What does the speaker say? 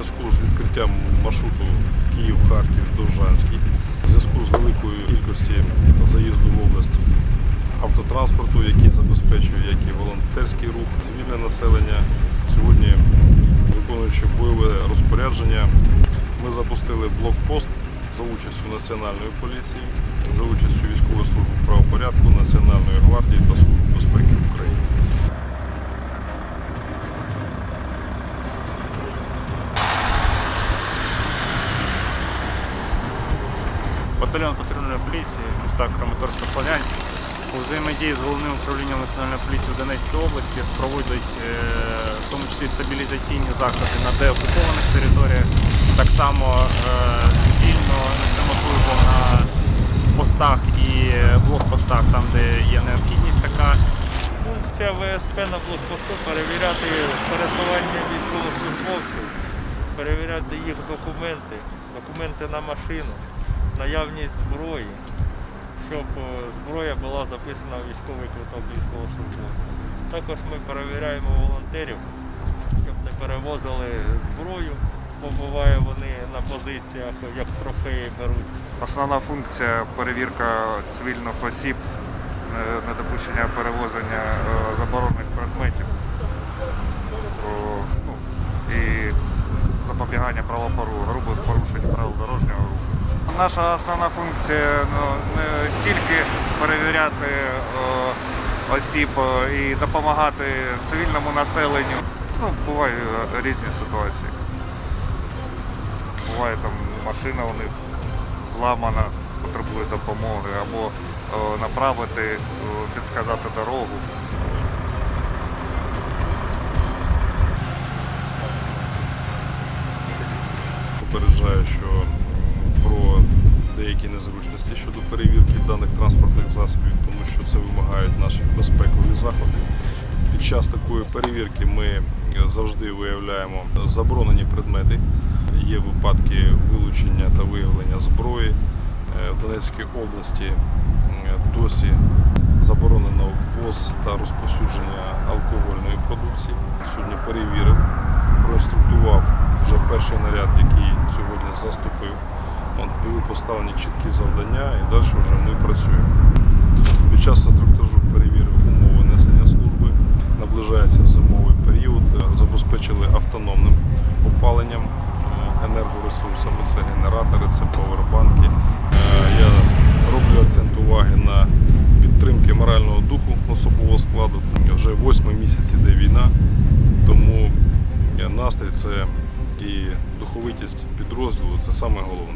відкриттям маршруту Київ-Харків-Довжанський. У зв'язку з великою кількості заїзду в область автотранспорту, який забезпечує як і волонтерський рух, цивільне населення. Сьогодні, виконуючи бойове розпорядження, ми запустили блокпост за участю Національної поліції, за участю військової служби правопорядку, Національної гвардії та Служби безпеки України. Батальйон патрульної поліції міста Краматорська Слов'янськ у взаємодії з головним управлінням національної поліції в Донецькій області проводить е, в тому числі стабілізаційні заходи на деокупованих територіях. Так само е, спільно несемо службу на постах і блокпостах, там де є необхідність така. Функція ВСП на блокпосту перевіряти пересування військовослужбовців, перевіряти їх документи, документи на машину, наявність зброї, щоб е, зброя була записана в військовий квиток військовослужбовця. Також ми перевіряємо волонтерів, щоб не перевозили зброю, бо буває вони на позиціях, як трофеї беруть. Основна функція перевірка цивільних осіб, е, недопущення перевозення е, заборонених предметів ну, і запобігання правопору, грубих порушень правил дорожнього руху. Наша основна функція ну, не тільки перевіряти е, осіб і допомагати цивільному населенню. Ну, бувають різні ситуації. Буває там машина у них зламана, потребує допомоги, або е, направити, е, підсказати дорогу. Попереджаю, що деякі незручності щодо перевірки даних транспортних засобів, тому що це вимагають наші безпекові заходи. Під час такої перевірки ми е, завжди виявляємо заборонені предмети. Є випадки вилучення та виявлення зброї. Е, В Донецькій області досі заборонено ввоз та розповсюдження алкогольної продукції. Сьогодні перевірив, Були поставлені чіткі завдання і далі вже ми працюємо. Під час інструктажу перевірив умови несення служби. Наближається зимовий період. Забезпечили автономним опаленням е, енергоресурсами. Це генератори, це павербанки. Е, Я роблю акцент уваги на підтримки морального духу особового складу. Вже восьмий місяць іде війна, тому е, настрій це і духовитість підрозділу це саме головне.